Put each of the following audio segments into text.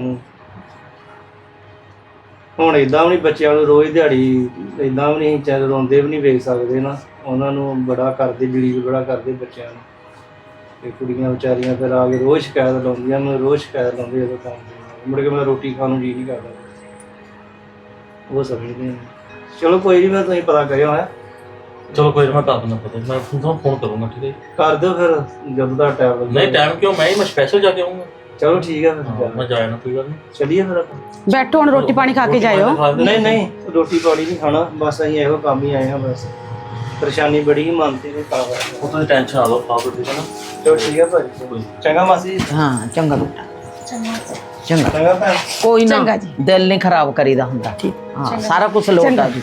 ਨੂੰ ਹੁਣ ਇਦਾਂ ਵੀ ਨਹੀਂ ਬੱਚਿਆਂ ਨੂੰ ਰੋਜ਼ ਦਿਹਾੜੀ ਇਦਾਂ ਵੀ ਨਹੀਂ ਚੱਲ ਰੋਂਦੇ ਵੀ ਨਹੀਂ ਵੇਖ ਸਕਦੇ ਨਾ। ਉਹਨਾਂ ਨੂੰ ਬੜਾ ਕਰਦੇ ਜਲੀਲ ਬੜਾ ਕਰਦੇ ਬੱਚਿਆਂ ਨੂੰ। ਤੇ ਕੁੜੀਆਂ ਵਿਚਾਰੀਆਂ ਫਿਰ ਆ ਕੇ ਰੋਜ਼ ਸ਼ਿਕਾਇਤ ਲਾਉਂਦੀਆਂ ਮੈਂ ਰੋਜ਼ ਸ਼ਿਕਾਇਤ ਲਾਉਂਦੀ ਜਦੋਂ ਕੰਮ ਮੁੜ ਕੇ ਮੈਂ ਰੋਟੀ ਖਾਣ ਨੂੰ ਜੀ ਨਹੀਂ ਕਰਦਾ। ਉਹ ਸਮਝਦੇ ਨੇ ਚਲੋ ਕੋਈ ਨਹੀਂ ਮੈਂ ਤੁਸੀਂ ਪਤਾ ਕਰਿਓ ਹੈ। ਚਲੋ ਕੋਈ ਨੀ, ਮੈਂ ਕਰ ਦਿੰਦਾ ਪਤਾ ਮੈਂ ਤੁਹਾਨੂੰ ਫੋਨ ਕਰੂੰਗਾ ਠੀਕ ਹੈ ਜੀ? ਕਰ ਦਿਓ ਫਿਰ ਜਦੋਂ ਦਾ ਟਾਈਮ ਨਹੀਂ ਟਾਈਮ ਕਿਉਂ? ਮੈਂ ਹੀ ਮੈਂ ਸਪੈਸ਼ਲ ਜਾ ਕੇ ਆਉਂਗਾ ਚਲੋ ਠੀਕ ਹੈ ਹਾਂ, ਫਿਰ ਮੈਂ ਜਾਇਆ ਨਾ ਕੋਈ ਗੱਲ ਨਹੀਂ ਚਲੀਏ ਫਿਰ ਆਪਾਂ। ਬੈਠੋ ਹੁਣ ਰੋਟੀ ਪਾਣੀ ਖਾ ਕੇ ਜਾਇਓ। ਨਹੀਂ ਨਹੀਂ ਰੋਟੀ ਪਾਣੀ ਨਹੀਂ ਖਾਣਾ ਬਸ ਅਸੀਂ ਇਹੋ ਕੰਮ ਹੀ ਆਏ ਹਾਂ ਬਸ। ਪਰੇਸ਼ਾਨੀ ਬੜੀ ਹੀ ਮੰਨਦੇ ਨੇ ਤਾਂ ਕਰਕੇ। ਉਹ ਤੁਸੀਂ ਟੈਨਸ਼ਨ ਆ ਲਓ ਠੀਕ ਹੈ ਨਾ। ਚਲੋ ਠੀਕ ਹੈ ਭਾਜੀ ਚੰਗਾ ਮਾਸੀ ਜੀ। ਹਾਂ ਚੰਗਾ ਬੇਟਾ। ਚੰਗਾ। ਚੰਗਾ। ਭੈਣ। ਕੋਈ ਨਾ ਚੰਗਾ ਜੀ। ਦਿਲ ਨਹੀਂ ਖਰਾਬ ਕਰੀਦਾ ਹੁੰਦਾ। ਠੀਕ। ਹਾਂ ਸਾਰਾ ਕੁਝ ਲੋਟ। ਆ ਜੀ।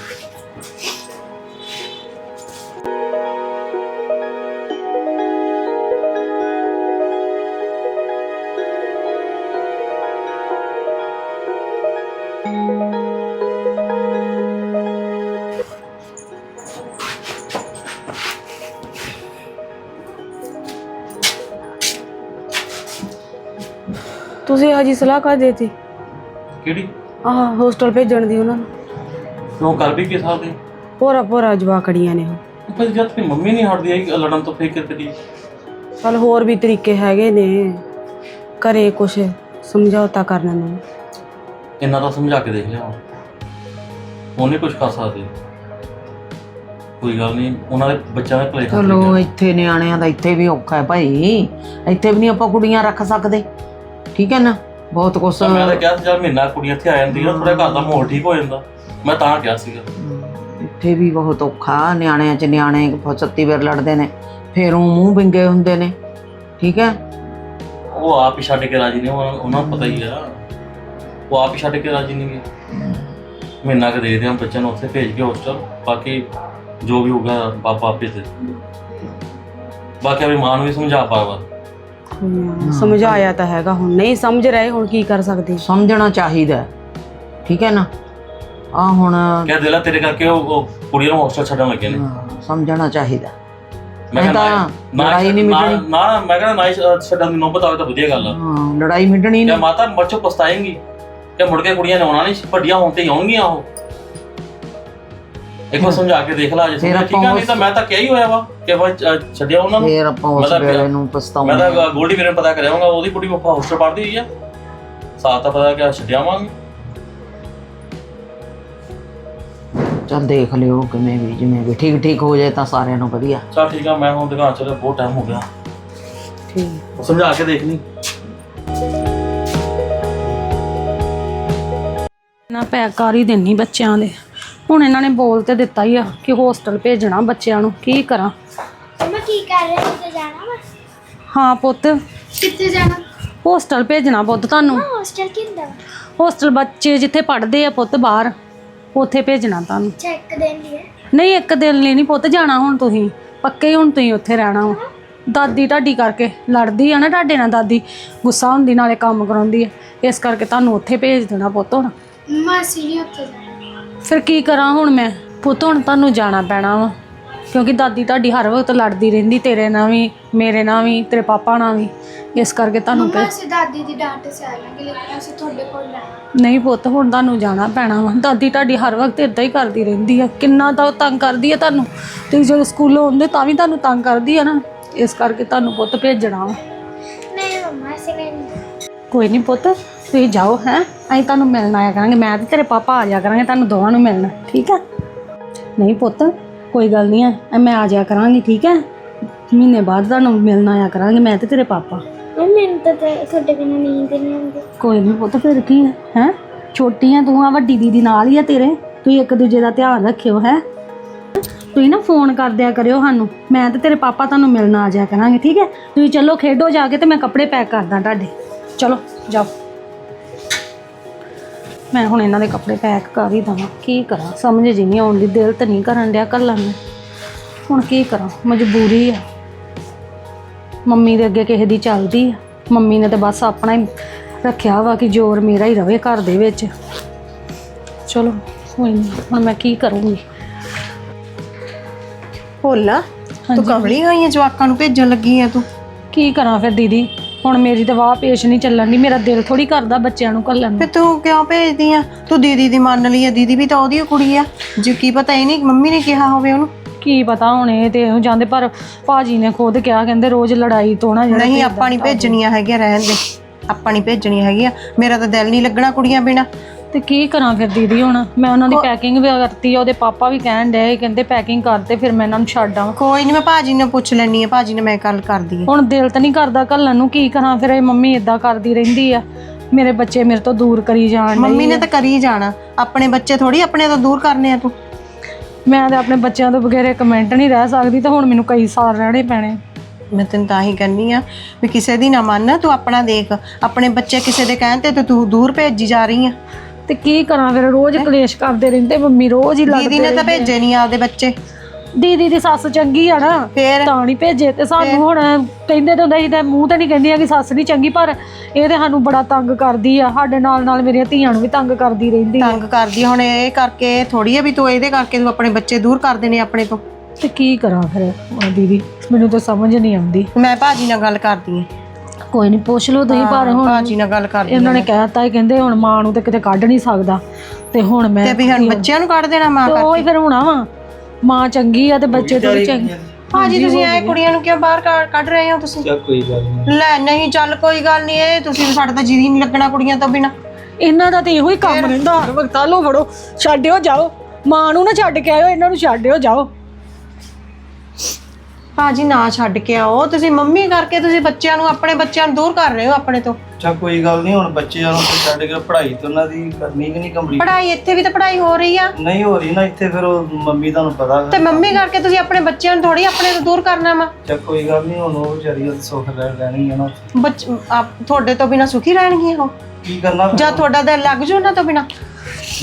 ਤੁਸੀਂ ਹਜੀ ਸਲਾਹ ਕਰ ਦੇਤੀ। ਕਿਹੜੀ? ਆਹ ਹੋਸਟਲ ਭੇਜਣ ਦੀ ਉਹਨਾਂ ਨੂੰ। ਕਿਉਂ ਕਰ ਵੀ ਕਿਸ ਹਾਲ ਦੀ? ਪੂਰਾ ਪੂਰਾ ਜਵਾਕੜੀਆਂ ਨੇ ਉਹ। ਪਰ ਜਦ ਤੇ ਮੰਮੀ ਨਹੀਂ ਹਟਦੀ ਹੈ ਲੜਨ ਤੋਂ ਫੇਰ ਕਰੀ ਚਲ ਹੋਰ ਵੀ ਤਰੀਕੇ ਹੈਗੇ ਨੇ। ਘਰੇ ਕੁਛ ਸਮਝੌਤਾ ਕਰਨ ਨੂੰ। ਇੰਨਾ ਤਾਂ ਸਮਝਾ ਕੇ ਦੇਖ ਲਿਆ। ਉਹਨੇ ਕੁਝ ਕਰ ਸਕਦੇ। ਕੋਈ ਗੱਲ ਨਹੀਂ ਉਹਨਾਂ ਦੇ ਬੱਚਿਆਂ ਦੇ ਭਲੇ ਖਾਤਰ ਚਲੋ। ਇੱਥੇ ਨਿਆਣਿਆਂ ਦਾ ਇੱਥੇ ਵੀ ਔਖਾ ਹੈ ਭਾਈ। ਇੱਥੇ ਵੀ ਨਹੀਂ ਆਪਾਂ ਕੁੜੀਆਂ ਰੱਖ ਸਕਦੇ। ਠੀਕ ਹੈ ਨਾ? ਬਹੁਤ ਕੁਛ ਤਾਂ ਮੈਂ ਤਾਂ ਕਿਹਾ ਸੀ ਜਦ ਮਹੀਨਾ ਕੁੜੀ ਇੱਥੇ ਆ ਜਾਂਦੀ ਆ ਥੋੜਾ ਘਰ ਦਾ ਮਾਹੌਲ ਠੀਕ ਹੋ ਜਾਂਦਾ। ਮੈਂ ਤਾਂ ਕਿਹਾ ਸੀਗਾ। ਇੱਥੇ ਵੀ ਬਹੁਤ ਔਖਾ ਨਿਆਣਿਆਂ ਚ ਨਿਆਣੇ ਬਹੁਤ ਸੱਤੀ ਵਾਰ ਲੜਦੇ ਨੇ ਫੇਰ ਉਹ ਮੂੰਹ ਵਿੰਗੇ ਹੁੰਦੇ ਨੇ ਠੀਕ ਹੈ? ਉਹ ਆਪ ਹੀ ਛੱਡ ਕੇ ਰਾਜੀ ਨੇ ਉਹਨਾਂ ਉਹਨਾਂ ਨੂੰ ਪਤਾ ਹੀ ਆ। ਉਹ ਆਪ ਹੀ ਛੱਡ ਕੇ ਰਾਜੀ ਨਹੀਂ ਮਹੀਨਾ ਕੁ ਦੇਖਦੇ ਹਾਂ ਬੱਚਿਆਂ ਨੂੰ ਉੱਥੇ ਭੇਜ ਕੇ ਹੋਸਟਲ ਬਾਕੀ ਜੋ ਵੀ ਹੋਗਾ ਬਾਬਾ ਆਪੇ ਤੇ ਬਾਕੀ ਆਪਣੀ ਮਾਂ ਨੂੰ ਵੀ ਸਮਝਾ ਪਾਵਾ ਹਮ, ਸਮਝਾਇਆ ਤਾਂ ਹੈਗਾ ਹੁਣ। ਨਹੀਂ ਸਮਝ ਰਹੇ ਹੁਣ ਕੀ ਕਰ ਸਕਦੇ? ਸਮਝਣਾ ਚਾਹੀਦਾ ਹੈ। ਠੀਕ ਹੈ ਨਾ? ਆ ਹੁਣ ਕਿਆ ਦਿਲਾ ਤੇਰੇ ਕਰਕੇ ਉਹ ਉਹ ਕੁੜੀਆਂ ਨੂੰ ਹੋਸਟਲ ਛੱਡਣ ਲੱਗੇ ਨੇ। ਹਾਂ, ਸਮਝਣਾ ਚਾਹੀਦਾ। ਮੈਂ ਤਾਂ ਲੜਾਈ ਨਹੀਂ ਨਾ- ਮਿਟਣੀ। ਨਾ ਮੈਂ ਕਹਿੰਦਾ ਨਾ ਹੀ ਛੱਡਣ ਦੀ ਨੌਬਤ ਆਵੇ ਤਾਂ ਵਧੀਆ ਗੱਲ ਆ। ਹਾਂ ਲੜਾਈ ਮਿਟਣੀ ਨਹੀਂ। ਮਾਤਾ ਬੱਚੋ ਪਛਤਾਏਂਗੀ। ਕਿ ਮੁੜ ਕੇ ਕੁੜੀਆਂ ਨੇ ਆਉਣਾ ਨਹੀਂ ਵੱਡੀਆਂ ਹੋਣ ਤੇ ਹੀ ਆਉਣਗੀਆਂ ਉਹ। ਇੱਕ ਵਾਰ ਸਮਝਾ ਕੇ ਦੇਖ ਲਾ ਜੇ ਫਿਰ ਸਮਝਿਆ ਠੀਕ ਆ ਨਹੀਂ ਤਾਂ ਮੈਂ ਤਾਂ ਕਿਹਾ ਹੀ ਹੋਇਆ ਵਾ ਕਿ ਅ, ਛੱਡਿਆ ਉਹਨਾਂ ਨੂੰ। ਫੇਰ ਆਪਾਂ ਉਸ ਮਤਲਬ ਵੇਲੇ ਨੂੰ ਮੈਂ ਪਛਤਾਉਂਦੇ ਤਾਂ ਗੋਲਡੀ ਵੀਰੇ ਨੂੰ ਪਤਾ ਕਰਿਆਵਾਂਗਾ ਉਹਦੀ ਕੁੜੀ ਮੁੱਫਾ ਹੋਸਟਲ ਪੜ੍ਹਦੀ ਹੋਈ ਆ। ਸਾਥ ਤਾਂ ਪਤਾ ਕਿ ਛੱਡਿਆਵਾਂਗੇ ਚੱਲ ਦੇਖ ਲਿਓ ਕਿਵੇਂ ਵੀ ਜਿਵੇਂ ਵੀ। ਠੀਕ ਠੀਕ ਹੋ ਜਾਏ ਤਾਂ ਸਾਰਿਆਂ ਨੂੰ ਵਧੀਆ। ਚਲ ਠੀਕ ਆ ਮੈਂ ਹੁਣ ਦੁਕਾਨ ਚਲੇ ਬਹੁਤ ਟਾਈਮ ਹੋ ਗਿਆ। ਠੀਕ। ਉਹ ਸਮਝਾ ਕੇ ਦੇਖ ਲਈ। ਨਾ ਪੈਕ ਕਰ ਹੀ ਦੇਣੀ ਬੱਚਿਆਂ ਦੇ। ਹੁਣ ਇਹਨਾਂ ਨੇ ਬੋਲ ਤੇ ਦਿੱਤਾ ਹੀ ਆ ਕਿ ਹੋਸਟਲ ਭੇਜਣਾ ਬੱਚਿਆਂ ਨੂੰ ਕੀ ਕਰਾਂ? ਮੈਂ ਕੀ ਕਰ ਰਹੇ ਕਿਤੇ ਜਾਣਾ ਵਾ? ਹਾਂ ਪੁੱਤ। ਕਿੱਥੇ ਜਾਣਾ? ਹੋਸਟਲ ਭੇਜਣਾ ਪੁੱਤ ਤੁਹਾਨੂੰ। ਹੋਸਟਲ ਕਿੰਦਾ ਹੋਸਟਲ ਬੱਚੇ ਜਿੱਥੇ ਪੜ੍ਹਦੇ ਆ ਪੁੱਤ ਬਾਹਰ ਉੱਥੇ ਭੇਜਣਾ ਤੁਹਾਨੂੰ। ਚੈੱਕ ਦੇਣ ਲਈ। ਨਹੀਂ ਇੱਕ ਦਿਨ ਲਈ ਨਹੀਂ ਪੁੱਤ ਜਾਣਾ ਹੁਣ ਤੁਸੀਂ। ਪੱਕੇ ਹੁਣ ਤੁਸੀਂ ਉੱਥੇ ਰਹਿਣਾ ਵਾ। ਦਾਦੀ ਢਾਡੀ ਕਰਕੇ ਲੜਦੀ ਆ ਨਾ ਤੁਹਾਡੇ ਨਾਲ ਦਾਦੀ ਗੁੱਸਾ ਹੁੰਦੀ ਨਾਲੇ ਕੰਮ ਕਰਾਉਂਦੀ ਆ। ਇਸ ਕਰਕੇ ਤੁਹਾਨੂੰ ਉੱਥੇ ਭੇਜ ਦੇਣਾ ਪੁੱਤ ਹੁਣ। ਮਾਸੀ ਵੀ ਉੱਥੇ ਜਾਣਾ। ਫਿਰ ਕੀ ਕਰਾਂ ਹੁਣ ਮੈਂ? ਪੁੱਤ ਹੁਣ ਤੁਹਾਨੂੰ ਜਾਣਾ ਪੈਣਾ ਵਾ। ਕਿਉਂਕਿ ਦਾਦੀ ਤੁਹਾਡੀ ਹਰ ਵਕਤ ਲੜਦੀ ਰਹਿੰਦੀ ਤੇਰੇ ਨਾਲ ਵੀ ਮੇਰੇ ਨਾਲ ਵੀ ਤੇਰੇ ਪਾਪਾ ਨਾਲ ਵੀ। ਇਸ ਕਰਕੇ ਤੁਹਾਨੂੰ ਮੰਮਾ ਅਸੀਂ ਦਾਦੀ ਦੀ ਡਾਂਟ ਸਹਿ ਲਾਂਗੇ ਲੇਕਿਨ ਅਸੀਂ ਤੁਹਾਡੇ ਕੋਲ ਰਹਿਣਾ। ਨਹੀਂ ਪੁੱਤ ਹੁਣ ਤੁਹਾਨੂੰ ਜਾਣਾ ਪੈਣਾ ਵਾ। ਦਾਦੀ ਤੁਹਾਡੀ ਹਰ ਵਕਤ ਇਦਾਂ ਹੀ ਕਰਦੀ ਰਹਿੰਦੀ ਆ। ਕਿੰਨਾ ਤਾਂ ਉਹ ਤੰਗ ਕਰਦੀ ਆ ਤੁਹਾਨੂੰ। ਤੁਸੀਂ ਜਦੋਂ ਸਕੂਲੋਂ ਆਉਂਦੇ ਤਾਂ ਵੀ ਤੁਹਾਨੂੰ ਤੰਗ ਕਰਦੀ ਆ ਨਾ। ਇਸ ਕਰਕੇ ਤੁਹਾਨੂੰ ਪੁੱਤ ਭੇਜਣਾ ਵਾ। ਨਹੀਂ ਮੰਮਾ ਅਸੀਂ ਨਹੀਂ। ਕੋਈ ਨਹੀਂ ਪੁੱਤ। ਤੁਸੀਂ ਜਾਓ ਹੈ? ਅਸੀਂ ਤੁਹਾਨੂੰ ਮਿਲਣ ਆਇਆ ਕਰਾਂਗੇ। ਮੈਂ ਤੇ ਤੇਰੇ ਪਾਪਾ ਆ ਜਾਇਆ ਕਰਾਂਗੇ ਤੁਹਾਨੂੰ ਦੋਵਾਂ ਨੂੰ ਮਿਲਣ। ਠੀਕ ਹੈ ਨਹੀਂ ਪੁੱਤ ਕੋਈ ਗੱਲ ਨਹੀਂ ਹੈ ਮੈਂ ਆ ਜਾਇਆ ਕਰਾਂਗੀ ਠੀਕ ਹੈ ਮਹੀਨੇ ਬਾਅਦ ਤੁਹਾਨੂੰ ਮਿਲਣ ਆਇਆ ਕਰਾਂਗੇ ਮੈਂ ਤੇ ਤੇਰੇ ਪਾਪਾ। ਮੈਨੂੰ ਤਾਂ ਤੇ- ਤੁਹਾਡੇ ਬਿਨਾਂ ਨੀਂਦ ਨਹੀਂ ਆਉਂਦੀ। ਕੋਈ ਨਹੀਂ ਪੁੱਤ ਫਿਰ ਕੀ ਹੈ ਹੈ? ਛੋਟੀ ਆ ਤੂੰ ਆ ਵੱਡੀ ਦੀਦੀ ਨਾਲ ਹੀ ਆ ਤੇਰੇ। ਤੁਸੀਂ ਇੱਕ ਦੂਜੇ ਦਾ ਧਿਆਨ ਰੱਖਿਓ ਹੈ? ਤੁਸੀਂ ਨਾ ਫੋਨ ਕਰ ਦਿਆ ਕਰਿਓ ਸਾਨੂੰ। ਮੈਂ ਤੇ ਤੇਰੇ ਪਾਪਾ ਤੁਹਾਨੂੰ ਮਿਲਣ ਆ ਜਾਇਆ ਕਰਾਂਗੇ ਠੀਕ ਹੈ ਤੁਸੀਂ ਚਲੋ ਖੇਡੋ ਜਾ ਕੇ ਤੇ ਮੈਂ ਕੱਪੜੇ ਪੈਕ ਕਰਦਾ ਤੁਹਾਡੇ। ਚਲੋ ਜਾਓ। ਮੈਂ ਹੁਣ ਇਹਨਾਂ ਦੇ ਕੱਪੜੇ ਪੈਕ ਕਰ ਹੀ ਦਵਾਂ। ਕੀ ਕਰਾਂ? ਸਮਝ ਜੀ ਨਹੀਂ ਆਉਂਦੀ ਦਿਲ ਤਾਂ ਨਹੀਂ ਕਰਨ ਡਿਆ ਕੱਲਾ ਨੂੰ। ਹੁਣ ਕੀ ਕਰਾਂ? ਮਜਬੂਰੀ ਆ। ਮੰਮੀ ਦੇ ਅੱਗੇ ਕਿਸੇ ਦੀ ਚੱਲਦੀ ਆ। ਮੰਮੀ ਨੇ ਤੇ ਬਸ ਆਪਣਾ ਹੀ ਰੱਖਿਆ ਵਾ ਕਿ ਜ਼ੋਰ ਮੇਰਾ ਹੀ ਰਵੇ ਘਰ ਦੇ ਵਿੱਚ। ਚਲੋ ਕੋਈ ਨਹੀਂ ਹੁਣ ਮੈਂ ਕੀ ਕਰੂੰਗੀ? ਭੋਲਾ ਤੂੰ ਕਮਲੀ ਹੋਈ ਹੈ ਜਵਾਕਾਂ ਨੂੰ ਭੇਜਣ ਲੱਗੀ ਆ ਤੂੰ? ਕੀ ਕਰਾਂ ਫਿਰ ਦੀਦੀ? ਹੁਣ ਮੇਰੀ ਤਾਂ ਵਾਹ ਪੇਸ਼ ਨਹੀਂ ਚੱਲਣ ਦੀ ਮੇਰਾ ਦਿਲ ਥੋੜੀ ਕਰਦਾ ਬੱਚਿਆਂ ਨੂੰ ਘੱਲਣ ਤੇ ਨੂੰ। ਤੂੰ ਕਿਉਂ ਭੇਜਦੀ ਆ? ਤੂੰ ਦੀਦੀ ਦੀ ਮੰਨ ਲਈ ਆ ਦੀਦੀ ਵੀ ਤਾਂ ਉਹਦੀ ਓ ਕੁੜੀ ਆ। ਜੇ ਕੀ ਪਤਾ ਇਹ ਨਹੀਂ ਮੰਮੀ ਨੇ ਕਿਹਾ ਹੋਵੇ ਉਹਨੂੰ। ਕੀ ਪਤਾ ਹੁਣ ਇਹ ਤੇ ਇਹੋ ਜਾਂਦੇ ਪਰ ਭਾਜੀ ਨੇ ਖੁਦ ਕਿਹਾ ਕਹਿੰਦੇ ਰੋਜ਼ ਲੜਾਈ ਤੋਂ ਨਾ ਜਿਹੜਾ ਨਹੀਂ ਆਪਾਂ ਨਹੀਂ ਭੇਜਣੀਆਂ ਹੈਗੀਆਂ ਰਹਿਣ ਦੇ। ਆਪਾਂ ਨਹੀਂ ਭੇਜਣੀਆਂ ਹੈਗੀਆਂ। ਮੇਰਾ ਤਾਂ ਦਿਲ ਨਹੀਂ ਲੱਗਣਾ ਕੁੜੀਆਂ ਬਿਨਾ। ਤੇ ਕੀ ਕਰਾਂ ਫਿਰ ਦੀਦੀ ਹੁਣ? ਮੈਂ ਉਹਨਾਂ ਦੀ ਪੈਕਿੰਗ ਵੀ ਕਰਤੀ ਆ ਉਹਦੇ ਪਾਪਾ ਵੀ ਕਹਿਣ ਡਏ ਕਹਿੰਦੇ ਪੈਕਿੰਗ ਕਰ ਤੇ ਫਿਰ ਮੈਂ ਇਹਨਾਂ ਨੂੰ ਛੱਡ ਆਵਾਂ। ਕੋਈ ਨਹੀਂ ਮੈਂ ਭਾਜੀ ਨੂੰ ਪੁੱਛ ਲੈਣੀ ਆ ਭਾਜੀ ਨੇ ਮੈਂ ਗੱਲ ਕਰਦੀ ਹੁਣ ਦਿਲ ਤਾਂ ਨਹੀਂ ਕਰਦਾ ਘੱਲਣ ਨੂੰ ਕੀ ਕਰਾਂ ਫਿਰ? ਇਹ ਮੰਮੀ ਇਦਾਂ ਕਰਦੀ ਰਹਿੰਦੀ ਆ। ਮੇਰੇ ਬੱਚੇ ਮੇਰੇ ਤੋਂ ਦੂਰ ਕਰੀ ਜਾਣ ਡਏ ਮੰਮੀ ਨੇ ਤਾਂ ਕਰੀ ਜਾਣਾ ਆਪਣੇ ਬੱਚੇ ਥੋੜੀ ਆਪਣੇ ਤੋਂ ਦੂਰ ਕਰਨੇ ਆ ਤੂੰ। ਮੈਂ ਤੇ ਆਪਣੇ ਬੱਚਿਆਂ ਤੋਂ ਬਗੈਰ ਕਮੈਂਟ ਨਹੀਂ ਰਹਿ ਸਕਦੀ ਤੇ ਹੁਣ ਮੈਨੂੰ ਕਈ ਸਾਲ ਰਹਿਣੇ ਪੈਣੇ। ਮੈਂ ਤੈਨੂੰ ਤਾਂ ਹੀ ਕਹਿੰਨੀ ਆ ਵੀ ਕਿਸੇ ਦੀ ਨਾ ਮੰਨ ਤੂੰ ਆਪਣਾ ਦੇਖ ਆਪਣੇ ਬੱਚੇ ਕਿਸੇ ਦੇ ਕਹਿਣ ਤੇ ਤੂੰ ਦੂਰ ਭੇਜੀ ਜਾ ਰਹੀ ਆ। ਤੇ ਕੀ ਕਰਾਂ ਫਿਰ? ਰੋਜ਼ ਕਲੇਸ਼ ਕਰਦੇ ਰਹਿੰਦੇ ਮੰਮੀ ਰੋਜ਼ ਹੀ ਦੀਦੀ ਲੜਦੇ ਨੇ ਤਾਂ ਭੇਜੇ ਨਹੀਂ ਆਪਦੇ ਬੱਚੇ। ਦੀਦੀ ਦੀ ਸੱਸ ਚੰਗੀ ਆ ਨਾ ਫੇਰ? ਤਾਂ ਨਹੀਂ ਭੇਜੇ। ਤੇ ਸਾਨੂੰ ਹੁਣ ਕਹਿੰਦੇ ਤਾਂ ਸੀ ਤੇ ਮੂੰਹ ਤੇ ਨਹੀਂ ਕਹਿੰਦੀ ਆ ਕਿ ਸੱਸ ਨਹੀਂ ਚੰਗੀ ਪਰ ਇਹ ਤੇ ਸਾਨੂੰ ਬੜਾ ਤੰਗ ਕਰਦੀ ਆ। ਸਾਡੇ ਨਾਲ ਨਾਲ ਮੇਰੀਆਂ ਧੀਆਂ ਨੂੰ ਵੀ ਤੰਗ ਕਰਦੀ ਰਹਿੰਦੀ ਆ। ਤੰਗ ਕਰਦੀ ਆ। ਹੁਣ ਇਹ ਕਰਕੇ ਥੋੜੀ ਆ ਵੀ ਤੂੰ ਇਹਦੇ ਕਰਕੇ ਤੂੰ ਆਪਣੇ ਬੱਚੇ ਦੂਰ ਕਰ ਦੇਣੇ ਆਪਣੇ ਤੋਂ। ਤੇ ਕੀ ਕਰਾਂ ਫਿਰ? ਹੁਣ ਦੀਦੀ ਮੈਨੂੰ ਤਾਂ ਸਮਝ ਨਹੀਂ ਆਉਂਦੀ। ਮੈਂ ਭਾਜੀ ਨਾਲ ਗੱਲ ਕਰਦੀ ਆ। ਕੋਈ ਨਹੀਂ ਪੁੱਛ ਲਓ ਤੁਸੀਂ ਪਰ ਹੁਣ ਭਾਜੀ ਨਾਲ ਗੱਲ ਕਰਦੀ ਇਹਨਾਂ ਨੇ ਕਹਿਤਾ ਹੀ ਕਹਿੰਦੇ ਹੁਣ ਮਾਂ ਨੂੰ ਤੇ ਕਿਤੇ ਕੱਢ ਨਹੀਂ ਸਕਦਾ। ਤੇ ਹੁਣ ਮੈਂ ਤੇ ਵੀ ਹੁਣ ਬੱਚਿਆਂ ਨੂੰ ਕੱਢ ਦੇਣਾ ਮਾਂ ਤੇ ਉਹ ਹੀ ਫਿਰ ਹੋਣਾ ਵਾ। ਮਾਂ ਚੰਗੀ ਆ ਤੇ ਬੱਚੇ ਥੋੜੀ ਚੰਗੇ। ਭਾਜੀ ਤੁਸੀਂ ਐ ਕੁੜੀਆਂ ਨੂੰ ਕਿਉਂ ਬਾਹਰ ਕੱਢ- ਰਹੇ ਹੋ ਤੁਸੀਂ? ਚੱਲ ਕੋਈ ਗੱਲ ਨਹੀਂ ਲੈ ਨਹੀਂ ਚੱਲ ਕੋਈ ਗੱਲ ਨਹੀਂ ਇਹ ਤੁਸੀਂ ਸਾਡਾ ਤਾਂ ਜੀਰੀ ਨਹੀਂ ਲੱਗਣਾ ਕੁੜੀਆਂ ਤੋਂ ਬਿਨਾ। ਇਹਨਾਂ ਦਾ ਤੇ ਇਹੋ ਹੀ ਕੰਮ ਰਹਿੰਦਾ ਹਰ ਵਕਤ। ਲੋ ਫੜੋ ਛੱਡਿਓ ਜਾਓ। ਮਾਂ ਨੂੰ ਨਾ ਛੱਡ ਕੇ ਆਇਓ ਇਹਨਾਂ ਨੂੰ ਛੱਡਿਓ ਜਾਓ। ਭਾਜੀ ਨਾ ਛੱਡ ਕੇ ਆਓ। ਤੁਸੀਂ ਮੰਮੀ ਕਰਕੇ ਤੁਸੀਂ ਬੱਚਿਆਂ ਨੂੰ ਆਪਣੇ ਬੱਚਿਆਂ ਨੂੰ ਦੂਰ ਕਰ ਰਹੇ ਹੋ ਆਪਣੇ ਤੋਂ। ਚੱਲ ਕੋਈ ਗੱਲ ਨਹੀਂ ਹੁਣ ਬੱਚਿਆਂ ਨੂੰ ਤੇ ਛੱਡ ਕੇ ਪੜ੍ਹਾਈ ਤੇ ਉਹਨਾਂ ਦੀ ਕਰਨੀ ਕਿ ਨਹੀਂ ਕੰਪਲੀਟ ਪੜ੍ਹਾਈ ਇੱਥੇ ਵੀ ਤਾਂ ਪੜ੍ਹਾਈ ਹੋ ਰਹੀ ਆ। ਨਹੀਂ ਹੋ ਰਹੀ ਨਾ ਇੱਥੇ ਫਿਰ ਉਹ ਮੰਮੀ ਤੁਹਾਨੂੰ ਪਤਾ ਤੇ ਮੰਮੀ ਕਰਕੇ ਤੁਸੀਂ ਆਪਣੇ ਬੱਚਿਆਂ ਨੂੰ ਥੋੜੀ ਆਪਣੇ ਤੋਂ ਦੂਰ ਕਰਨਾ ਵਾ। ਚੱਲ ਕੋਈ ਗੱਲ ਨਹੀਂ ਹੁਣ ਉਹ ਵਿਚਾਰੀ ਉਹ ਸੁੱਖ ਰਹਿ ਰਹਿਣੀ ਹੈ ਨਾ। ਬੱਚ ਆਪ- ਤੁਹਾਡੇ ਤੋਂ ਬਿਨਾ ਸੁਖੀ ਰਹਿਣਗੀਆਂ ਉਹ। ਕੀ ਕਰਨਾ ਫਿਰ? ਜਾਂ ਤੁਹਾਡਾ ਦਿਲ ਲੱਗ ਜੂ ਉਹਨਾਂ ਤੋਂ ਬਿਨਾ?